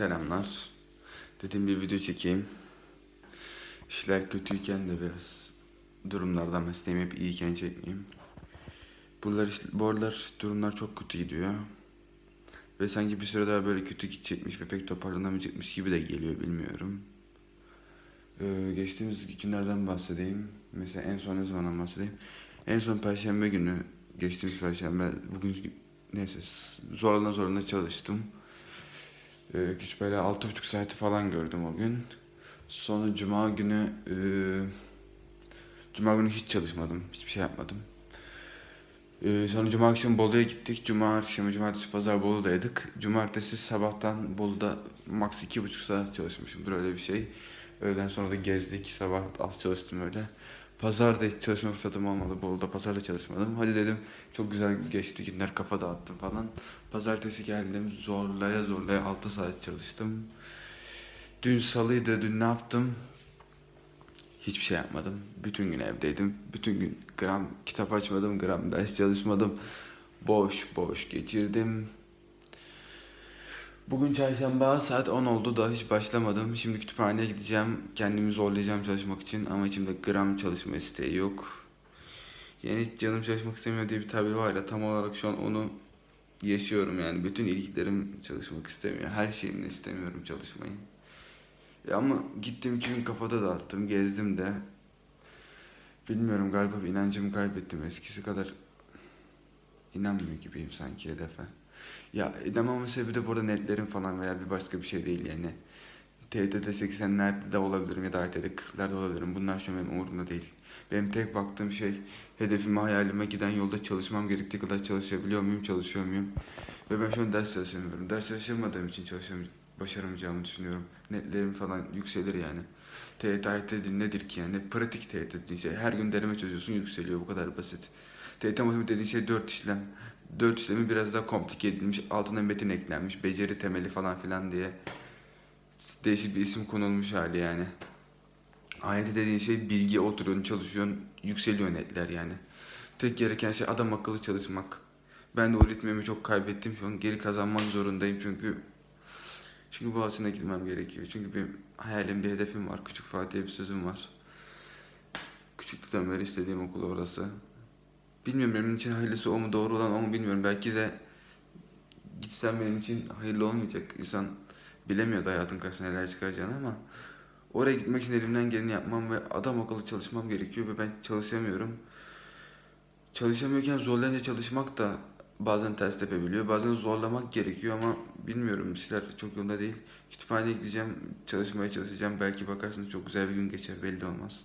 Selamlar. Dedim bir video çekeyim. İşler kötüyken de biraz durumlardan mesleğim hep iyiyken çekmeyeyim. İşte- bu aralar durumlar çok kötü gidiyor. Ve sanki bir süre daha böyle kötü gidecekmiş ve pek toparlanamayacakmış gibi de geliyor bilmiyorum. Ee, geçtiğimiz günlerden bahsedeyim. Mesela en son ne zamandan bahsedeyim? En son perşembe günü, geçtiğimiz perşembe, bugün neyse zorla zorla çalıştım. Ee, güç böyle altı buçuk saati falan gördüm o gün. Sonra cuma günü e, cuma günü hiç çalışmadım. Hiçbir şey yapmadım. Ee, sonra cuma akşamı Bolu'ya gittik. Cuma akşamı cumartesi pazar Bolu'daydık. Cumartesi sabahtan Bolu'da iki buçuk saat çalışmışımdır öyle bir şey. Öğleden sonra da gezdik. Sabah az çalıştım öyle. Pazarda hiç çalışma fırsatım olmadı. Bolu'da pazarda çalışmadım. Hadi dedim çok güzel geçti günler kafa dağıttım falan. Pazartesi geldim zorlaya zorlaya 6 saat çalıştım. Dün salıydı dün ne yaptım? Hiçbir şey yapmadım. Bütün gün evdeydim. Bütün gün gram kitap açmadım, gram ders çalışmadım. Boş boş geçirdim. Bugün çarşamba saat 10 oldu da hiç başlamadım. Şimdi kütüphaneye gideceğim. Kendimi zorlayacağım çalışmak için ama içimde gram çalışma isteği yok. Yani hiç canım çalışmak istemiyor diye bir tabir var ya tam olarak şu an onu yaşıyorum yani. Bütün ilgilerim çalışmak istemiyor. Her şeyimle istemiyorum çalışmayı. Ya ama gittim iki gün kafada dağıttım, gezdim de. Bilmiyorum galiba inancımı kaybettim. Eskisi kadar inanmıyor gibiyim sanki hedefe. Ya inanmamın sebebi de burada netlerim falan veya bir başka bir şey değil yani. TYT'de 80'lerde de olabilirim ya da AYT'de 40'larda olabilirim. Bunlar şu an benim umurumda değil. Benim tek baktığım şey hedefime, hayalime giden yolda çalışmam gerektiği kadar çalışabiliyor muyum, çalışıyor muyum? Ve ben şu an ders çalışamıyorum. Ders çalışamadığım için çalışamıyorum başaramayacağımı düşünüyorum. Netlerim falan yükselir yani. TYT, AYT nedir ki yani? Pratik TYT şey. Her gün deneme çözüyorsun yükseliyor. Bu kadar basit. TYT matematik dediğin şey 4 işlem. 4 işlemi biraz daha komplike edilmiş. Altına metin eklenmiş. Beceri temeli falan filan diye. Değişik bir isim konulmuş hali yani. AYT dediğin şey bilgi oturuyorsun, çalışıyorsun, yükseliyor netler yani. Tek gereken şey adam akıllı çalışmak. Ben de o ritmimi çok kaybettim şu an. Geri kazanmak zorundayım çünkü çünkü Boğaziçi'ne gitmem gerekiyor. Çünkü bir hayalim, bir hedefim var. Küçük Fatih'e bir sözüm var. Küçüklükten beri istediğim okul orası. Bilmiyorum benim için hayırlısı o mu doğru olan o mu bilmiyorum. Belki de gitsem benim için hayırlı olmayacak. İnsan bilemiyordu hayatın karşısına neler çıkaracağını ama oraya gitmek için elimden geleni yapmam ve adam akıllı çalışmam gerekiyor ve ben çalışamıyorum. Çalışamıyorken zorlayınca çalışmak da bazen ters tepebiliyor. Bazen zorlamak gerekiyor ama bilmiyorum bir şeyler çok yolunda değil. Kütüphaneye gideceğim, çalışmaya çalışacağım. Belki bakarsınız çok güzel bir gün geçer belli olmaz.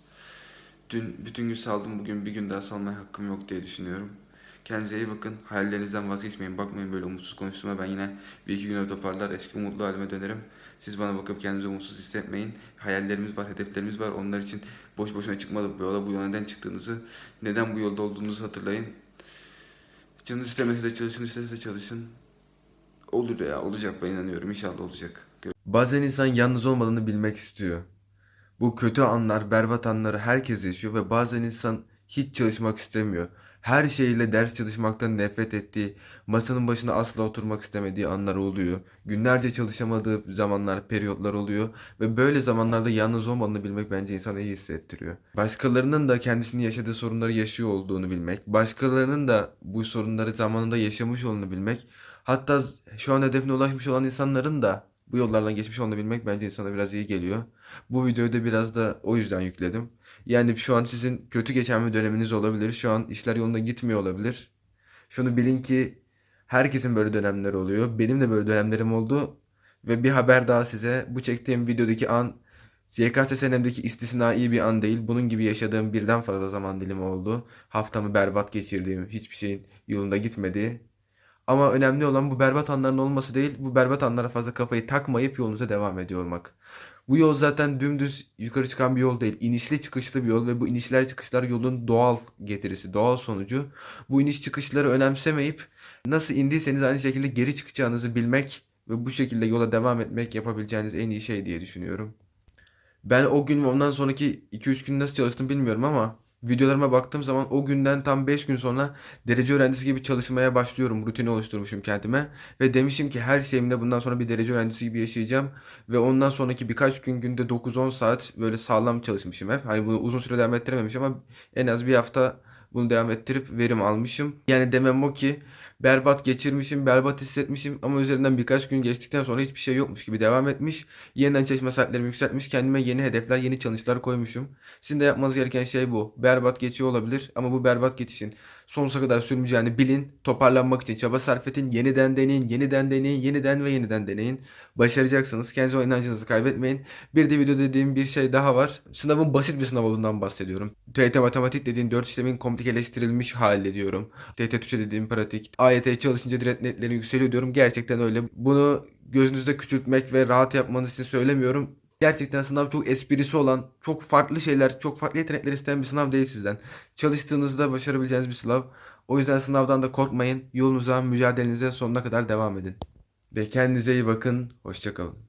Dün bütün gün saldım bugün bir gün daha salmaya hakkım yok diye düşünüyorum. Kendinize iyi bakın. Hayallerinizden vazgeçmeyin. Bakmayın böyle umutsuz konuştuğuma. Ben yine bir iki güne toparlar eski umutlu halime dönerim. Siz bana bakıp kendinizi umutsuz hissetmeyin. Hayallerimiz var, hedeflerimiz var. Onlar için boş boşuna çıkmadık bu yola. Bu yola neden çıktığınızı, neden bu yolda olduğunuzu hatırlayın. Canınız istemese de çalışın, isterse çalışın. Olur ya, olacak ben inanıyorum. İnşallah olacak. Bazen insan yalnız olmadığını bilmek istiyor. Bu kötü anlar, berbat anları herkes yaşıyor ve bazen insan hiç çalışmak istemiyor. Her şeyle ders çalışmaktan nefret ettiği, masanın başına asla oturmak istemediği anlar oluyor. Günlerce çalışamadığı zamanlar, periyotlar oluyor ve böyle zamanlarda yalnız olmadığını bilmek bence insana iyi hissettiriyor. Başkalarının da kendisinin yaşadığı sorunları yaşıyor olduğunu bilmek, başkalarının da bu sorunları zamanında yaşamış olduğunu bilmek, hatta şu an hedefine ulaşmış olan insanların da bu yollardan geçmiş olduğunu bilmek bence insana biraz iyi geliyor. Bu videoyu da biraz da o yüzden yükledim. Yani şu an sizin kötü geçen bir döneminiz olabilir. Şu an işler yolunda gitmiyor olabilir. Şunu bilin ki herkesin böyle dönemleri oluyor. Benim de böyle dönemlerim oldu. Ve bir haber daha size. Bu çektiğim videodaki an YKS senemdeki istisnai bir an değil. Bunun gibi yaşadığım birden fazla zaman dilimi oldu. Haftamı berbat geçirdiğim, hiçbir şeyin yolunda gitmedi. Ama önemli olan bu berbat anların olması değil, bu berbat anlara fazla kafayı takmayıp yolunuza devam ediyor olmak. Bu yol zaten dümdüz yukarı çıkan bir yol değil. İnişli çıkışlı bir yol ve bu inişler çıkışlar yolun doğal getirisi, doğal sonucu. Bu iniş çıkışları önemsemeyip nasıl indiyseniz aynı şekilde geri çıkacağınızı bilmek ve bu şekilde yola devam etmek yapabileceğiniz en iyi şey diye düşünüyorum. Ben o gün ve ondan sonraki 2-3 gün nasıl çalıştım bilmiyorum ama videolarıma baktığım zaman o günden tam 5 gün sonra derece öğrencisi gibi çalışmaya başlıyorum. Rutini oluşturmuşum kendime. Ve demişim ki her şeyimde bundan sonra bir derece öğrencisi gibi yaşayacağım. Ve ondan sonraki birkaç gün günde 9-10 saat böyle sağlam çalışmışım hep. Hani bunu uzun süre devam ettirememişim ama en az bir hafta bunu devam ettirip verim almışım. Yani demem o ki berbat geçirmişim, berbat hissetmişim ama üzerinden birkaç gün geçtikten sonra hiçbir şey yokmuş gibi devam etmiş. Yeniden çalışma saatlerimi yükseltmiş, kendime yeni hedefler, yeni challenge'lar koymuşum. Sizin de yapmanız gereken şey bu. Berbat geçiyor olabilir ama bu berbat geçişin sonsuza kadar sürmeyeceğini bilin. Toparlanmak için çaba sarf edin. Yeniden deneyin, yeniden deneyin, yeniden ve yeniden deneyin. Başaracaksınız. Kendinize inancınızı kaybetmeyin. Bir de video dediğim bir şey daha var. Sınavın basit bir sınav olduğundan bahsediyorum. TYT matematik dediğin 4 işlemin komplikeleştirilmiş hali diyorum. TYT Türkçe dediğim pratik. AYT çalışınca direkt netleri yükseliyor diyorum. Gerçekten öyle. Bunu gözünüzde küçültmek ve rahat yapmanız için söylemiyorum. Gerçekten sınav çok esprisi olan, çok farklı şeyler, çok farklı yetenekler isteyen bir sınav değil sizden. Çalıştığınızda başarabileceğiniz bir sınav. O yüzden sınavdan da korkmayın. Yolunuza, mücadelenize sonuna kadar devam edin. Ve kendinize iyi bakın. Hoşçakalın.